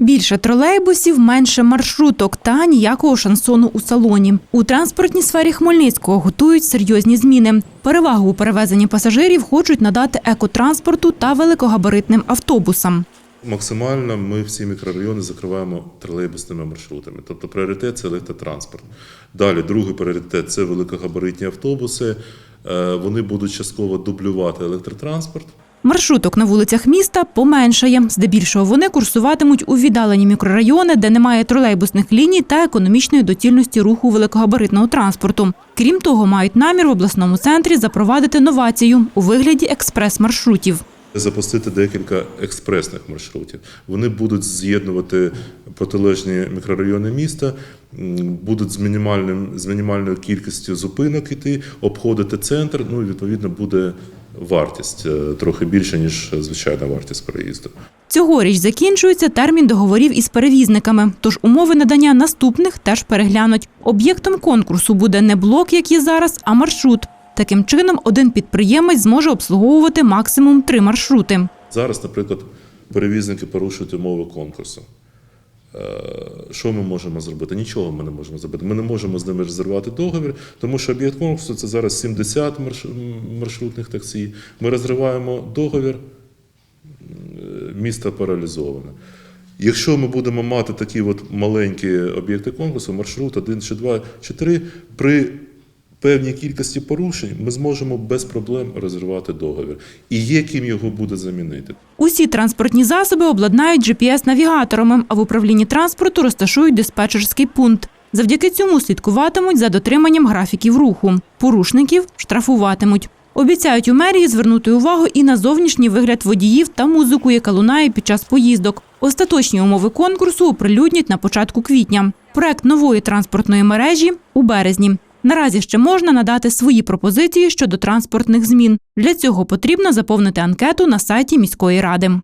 Більше тролейбусів, менше маршруток та ніякого шансону у салоні. У транспортній сфері Хмельницького готують серйозні зміни. Перевагу у перевезенні пасажирів хочуть надати екотранспорту та великогабаритним автобусам. Максимально ми всі мікрорайони закриваємо тролейбусними маршрутами. Тобто пріоритет це електротранспорт. Далі, другий пріоритет це великогабаритні автобуси. Е, Вони будуть частково дублювати електротранспорт. Маршруток на вулицях міста поменшає. Здебільшого вони курсуватимуть у віддалені мікрорайони, де немає тролейбусних ліній та економічної доцільності руху великогабаритного транспорту. Крім того, мають намір в обласному центрі запровадити новацію у вигляді експрес-маршрутів. Запустити декілька експресних маршрутів. Вони будуть з'єднувати протилежні мікрорайони міста, будуть з мінімальним з мінімальною кількістю зупинок іти, обходити центр. Ну і відповідно буде вартість е, трохи більше ніж звичайна вартість проїзду. Цьогоріч закінчується термін договорів із перевізниками, тож умови надання наступних теж переглянуть. Об'єктом конкурсу буде не блок, як є зараз, а маршрут. Таким чином, один підприємець зможе обслуговувати максимум три маршрути. Зараз, наприклад, перевізники порушують умови конкурсу. Е, Що ми можемо зробити? Нічого ми не можемо зробити. Ми не можемо з ними розірвати договір, тому що об'єкт конкурсу це зараз 70 маршрутних таксі. Ми розриваємо договір, е, місто паралізоване. Якщо ми будемо мати такі от маленькі об'єкти конкурсу, маршрут 1 чи 2 чи 3, при певній кількості порушень ми зможемо без проблем розірвати договір. І є ким його буде замінити. Усі транспортні засоби обладнають GPS-навігаторами, а в управлінні транспорту розташують диспетчерський пункт. Завдяки цьому слідкуватимуть за дотриманням графіків руху. Порушників штрафуватимуть. Обіцяють у мерії звернути увагу і на зовнішній вигляд водіїв та музику, яка лунає під час поїздок. Остаточні умови конкурсу оприлюднять на початку квітня. Проект нової транспортної мережі у березні. Наразі ще можна надати свої пропозиції щодо транспортних змін. Для цього потрібно заповнити анкету на сайті міської ради.